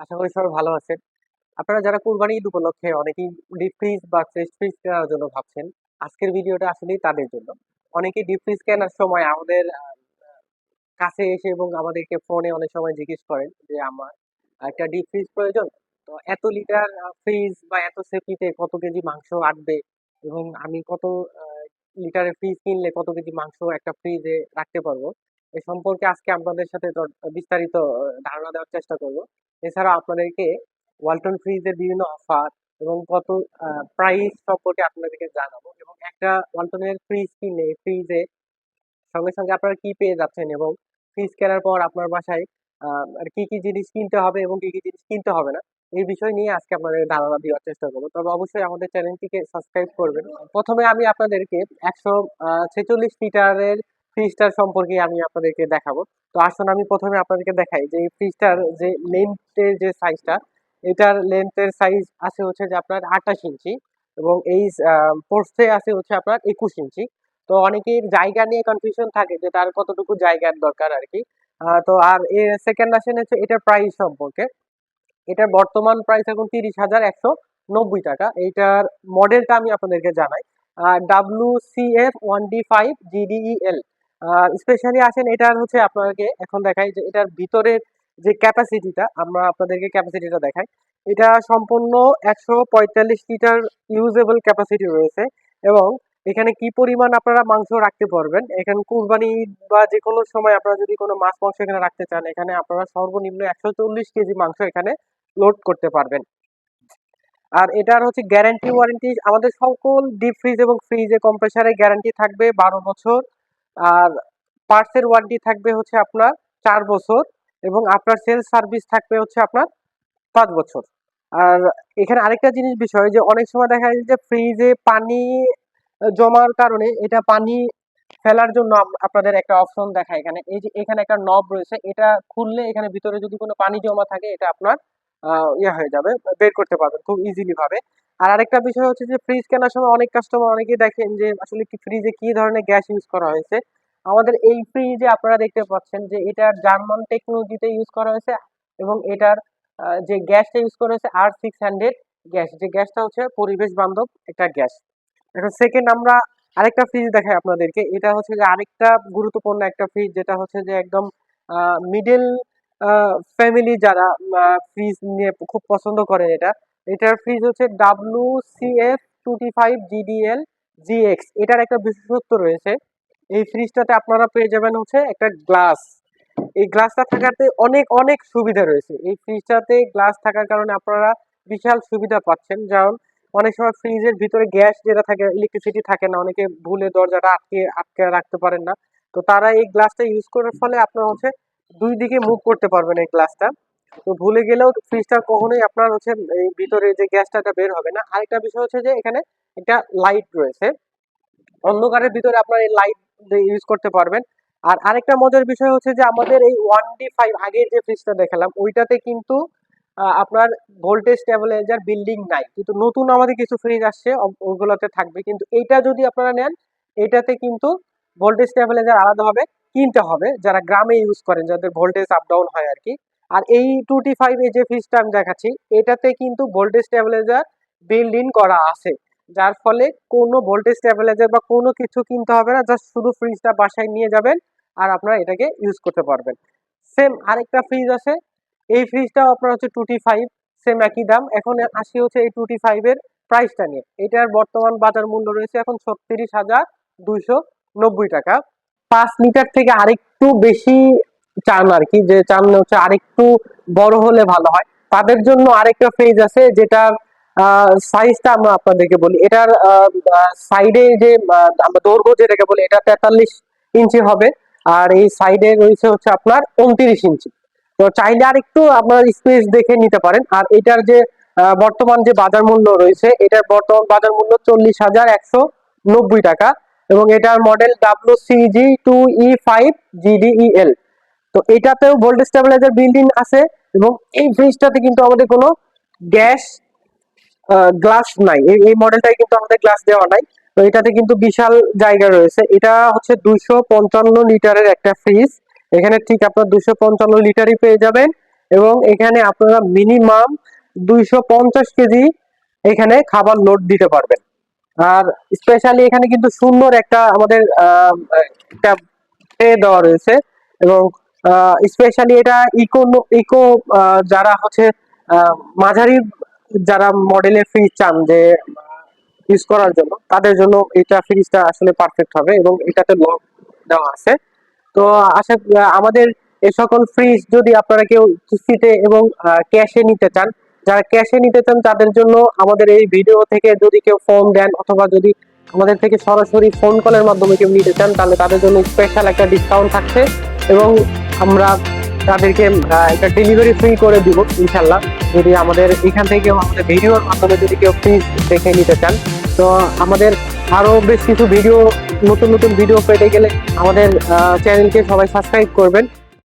আশা করি সবাই ভালো আছেন। আপনারা যারা কোরবানি ঈদ উপলক্ষে অনেকেই ডিপ ফ্রিজ বা ফ্রেশ ফ্রিজ কেনার জন্য ভাবছেন, আজকের ভিডিওটা আসলেই তাদের জন্য। অনেকেই ডিপ ফ্রিজ কেনার সময় আমাদের কাছে এসে এবং আমাদেরকে ফোনে অনেক সময় জিজ্ঞেস করেন যে, আমার একটা ডিপ ফ্রিজ প্রয়োজন? তো এত লিটার ফ্রিজ বা এত সেফটিতে কত কেজি মাংস আটবে এবং আমি কত লিটারের ফ্রিজ কিনলে কত কেজি মাংস একটা ফ্রিজে রাখতে পারব? এ সম্পর্কে আজকে আপনাদের সাথে বিস্তারিত ধারণা দেওয়ার চেষ্টা করব। এছাড়া আপনাদেরকে ওয়ালটন ফ্রিজের বিভিন্ন অফার এবং কত প্রাইস সম্পর্কে আপনাদেরকে জানাব এবং একটা ওয়ালটনের ফ্রিজ কিনলে ফ্রিজে সঙ্গে সঙ্গে আপনারা কি পেয়ে যাচ্ছেন এবং ফ্রিজ কেনার পর আপনার বাসায় আর কি কি জিনিস কিনতে হবে এবং কি কি জিনিস কিনতে হবে না, এই বিষয় নিয়ে আজকে আপনাদের ধারণা দেওয়ার চেষ্টা করব। তবে অবশ্যই আমাদের চ্যানেলটিকে সাবস্ক্রাইব করবেন। প্রথমে আমি আপনাদেরকে একশো ছেচল্লিশ লিটারের ফ্রিজটার সম্পর্কে আমি আপনাদেরকে দেখাবো। তো আসুন আমি প্রথমে আপনাদেরকে দেখাই যে এই ফ্রিজটার যে লেন্থের যে সাইজটা এটার লেন্থের সাইজ আছে হচ্ছে যে আপনার আঠাশ ইঞ্চি এবং এই পোস্টে আছে হচ্ছে আপনার একুশ ইঞ্চি। তো অনেকের জায়গা নিয়ে কনফিউশন থাকে যে তার কতটুকু জায়গার দরকার আর কি। তো আর এ সেকেন্ড আসেন হচ্ছে এটার প্রাইস সম্পর্কে। এটার বর্তমান প্রাইস এখন তিরিশ হাজার একশো নব্বই টাকা। এইটার মডেলটা আমি আপনাদেরকে জানাই। W C F one D five G D E L specially আসেন এটার হচ্ছে আপনাকে এখন দেখাই যে এটার ভিতরের যে ক্যাপাসিটিটা আমরা আপনাদেরকে ক্যাপাসিটিটা দেখাই। এটা সম্পূর্ণ একশো পঁয়তাল্লিশ লিটার ইউজেবল ক্যাপাসিটি রয়েছে এবং এখানে কি পরিমাণ আপনারা মাংস রাখতে পারবেন, এখানে কুরবানি বা যে কোনো সময় আপনারা যদি কোনো মাছ মাংস এখানে রাখতে চান, এখানে আপনারা সর্বনিম্ন একশো চল্লিশ কেজি মাংস এখানে লোড করতে পারবেন। আর এটার হচ্ছে গ্যারান্টি ওয়ারেন্টি আমাদের সকল ডিপ ফ্রিজ এবং ফ্রিজে কম্প্রেসারে গ্যারান্টি থাকবে বারো বছর। আর পার্টসের ওয়ারেন্টি থাকবে হচ্ছে আপনার চার বছর এবং আপনার সেলস সার্ভিস থাকবে হচ্ছে আপনার পাঁচ বছর। আর এখানে আরেকটা জিনিস বিষয় যে অনেক সময় দেখা যায় যে ফ্রিজে পানি জমার কারণে এটা পানি ফেলার জন্য আপনাদের একটা অপশন দেখায় এখানে। এই যে এখানে একটা নব রয়েছে, এটা খুললে এখানে ভিতরে যদি কোনো পানি জমা থাকে, এটা আপনার ইয়ে হয়ে যাবে, বের করতে পারবেন খুব ইজিলি ভাবে। আর আরেকটা বিষয় হচ্ছে যে ফ্রিজ কেনার সময় অনেক কাস্টমার অনেকেই দেখেন যে, আসলে কি ফ্রিজে কি ধরনের গ্যাস ইউজ করা হয়েছে। আমাদের এই ফ্রিজে আপনারা দেখতে পাচ্ছেন যে, এটার জার্মান টেকনোলজিতে ইউজ করা হয়েছে এবং এটার যে গ্যাসটা ইউজ করা হয়েছে আর সিক্স হান্ড্রেড গ্যাস যে গ্যাসটা হচ্ছে পরিবেশ বান্ধব একটা গ্যাস এখন সেকেন্ড আমরা আরেকটা ফ্রিজ দেখাই আপনাদেরকে। এটা হচ্ছে যে আরেকটা গুরুত্বপূর্ণ একটা ফ্রিজ যেটা হচ্ছে যে একদম মিডল ফ্যামিলি যারা ফ্রিজ নিয়ে খুব পছন্দ করেন এটা, এটার ফ্রিজ হচ্ছে W C F two T five G D L G X এটার একটা বিশেষত্ব রয়েছে। এই ফ্রিজটাতে আপনারা পেয়ে যাবেন হচ্ছে একটা গ্লাস এই গ্লাসটা থাকাতে অনেক অনেক সুবিধা রয়েছে। এই ফ্রিজটাতে গ্লাস থাকার কারণে আপনারা বিশাল সুবিধা পাচ্ছেন। যেমন, অনেক সময় ফ্রিজের ভিতরে গ্যাস যেটা থাকে ইলেকট্রিসিটি থাকে না, অনেকে ভুলে দরজাটা আটকে আটকে রাখতে পারেন না। তো তারা এই গ্লাসটা ইউজ করার ফলে আপনার হচ্ছে দুই দিকে মুভ করতে পারবেন এই গ্লাসটা তো ভুলে গেলেও ফ্রিজটা কখনোই আপনার হচ্ছে এই ভিতরে যে গ্যাসটা বের হবে না। আরেকটা বিষয় হচ্ছে যে এখানে একটা লাইট রয়েছে। অন্ধকারের ভিতরে আপনার এই লাইট ইউজ করতে পারবেন। আর আরেকটা মজার বিষয় হচ্ছে যে আমাদের এই ওয়ান ডি ফাইভ আগের যে ফ্রিজটা দেখালাম, ওইটাতে কিন্তু আপনার ভোল্টেজ স্টেবিলাইজার বিল্ডিং নাই। কিন্তু নতুন আমাদের কিছু ফ্রিজ আসছে ওগুলোতে থাকবে। কিন্তু এইটা যদি আপনারা নেন এটাতে কিন্তু ভোল্টেজ স্টেবিলাইজার আলাদাভাবে কিনতে হবে, যারা গ্রামে ইউজ করেন, যাদের ভোল্টেজ আপ ডাউন হয় আর কি আর এই টু টি ফাইভ এই যে ফ্রিজটা আমি দেখাচ্ছি, এটাতে কিন্তু ভোল্টেজ স্টেবিলাইজার বিল্ড ইন করা আছে। যার ফলে কোনো ভোল্টেজ স্টেবিলাইজার বা কোনো কিছু কিনতে হবে না জাস্ট শুধু ফ্রিজটা বাসায় নিয়ে যাবেন আর আপনারা এটাকে ইউজ করতে পারবেন। সেম আরেকটা ফ্রিজ আছে, এই ফ্রিজটাও আপনার হচ্ছে টু টি ফাইভ সেম একই দাম। এখন আসি হচ্ছে এই টু টি ফাইভের প্রাইসটা নিয়ে। এটার বর্তমান বাজার মূল্য রয়েছে এখন ছত্রিশ হাজার দুইশো নব্বই টাকা। পাঁচ লিটার থেকে আরেকটু বেশি চান আর কি, যে চান হচ্ছে আরেকটু বড় হলে ভালো হয়। তাদের জন্য আরেকটা ফ্রিজ আছে যেটা সাইজটা আমরা আপনাদেরকে বলি। এটার সাইডে যে আমরা দৈর্ঘ্য যেটাকে বলি, এটা তেতাল্লিশ ইঞ্চি হবে। আর এই সাইডে রয়েছে হচ্ছে আপনার উনত্রিশ ইঞ্চি। তো চাইলে আর একটু আপনার স্পেস দেখে নিতে পারেন। আর এটার যে বর্তমান যে বাজার মূল্য রয়েছে, এটার বর্তমান বাজার মূল্য চল্লিশ হাজার একশো নব্বই টাকা। এবং এটার model W C G two E five G D E L তো এটাতেও ভোল্টেজ স্টেবিলাইজার বিল্ডিং আছে এবং এই ফ্রিজটাতে কিন্তু আমাদের কোনো গ্যাস গ্লাস নাই। এই মডেলটাই কিন্তু আমাদের গ্লাস দেওয়া নাই। তো এটাতে কিন্তু বিশাল জায়গা রয়েছে। এটা হচ্ছে দুইশো পঞ্চান্ন লিটারের একটা ফ্রিজ এখানে ঠিক আপনার দুশো পঞ্চান্ন লিটারই পেয়ে যাবেন এবং এখানে আপনারা মিনিমাম দুইশো পঞ্চাশ কেজি এখানে খাবার লোড দিতে পারবেন। আর স্পেশালি এখানে কিন্তু সুন্দর একটা আমাদের একটা দেওয়া রয়েছে এবং স্পেশালি এটা ইকো ইকো যারা হচ্ছে মাঝারি যারা মডেলের ফ্রিজ চান যে ইউজ করার জন্য, তাদের জন্য এটা ফ্রিজটা আসলে পারফেক্ট হবে এবং এটাতে লক দেওয়া আছে। তো আশা, আমাদের এই সকল ফ্রিজ যদি আপনারা কেউ কিস্তিতে এবং ক্যাশে নিতে চান যারা ক্যাশে নিতে চান, তাদের জন্য আমাদের এই ভিডিও থেকে যদি কেউ ফোন দেন অথবা যদি আমাদের থেকে সরাসরি ফোন কলের মাধ্যমে কেউ নিতে চান, তাহলে তাদের জন্য স্পেশাল একটা ডিসকাউন্ট থাকছে এবং আমরা তাদেরকে একটা ডেলিভারি ফ্রি করে দিব ইনশাল্লাহ যদি আমাদের, এখান থেকে আমাদের ভিডিওর মাধ্যমে যদি কেউ ফ্রিজ দেখে নিতে চান, তো আমাদের আরও বেশ কিছু ভিডিও নতুন নতুন ভিডিও পেতে গেলে আমাদের চ্যানেলকে সবাই সাবস্ক্রাইব করবেন।